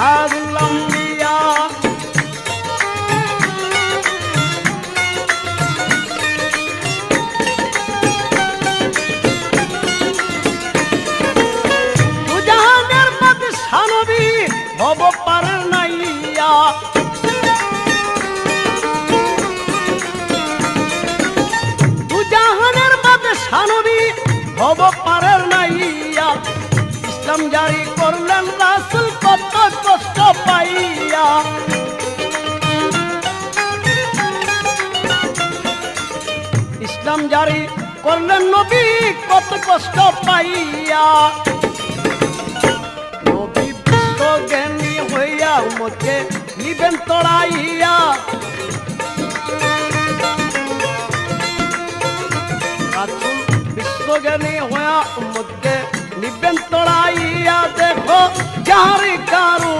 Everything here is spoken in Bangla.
أشهد الأنبياء وجهان المدس حنبي هبو برنيا وجهان المدس حنبي هبو برنيا إسلام جاري করলেন রাসুল কত কষ্ট পাইয়া ইসলাম জারি করলেন নবী কত কষ্ট পাইয়া নবী বিশ্ব জ্ঞানী হইয়া মোকে নিবেন তড়াইয়া বিশ্বজ্ঞানী হইয়া মোকে নিবেন তড়াই দেখো যার কারো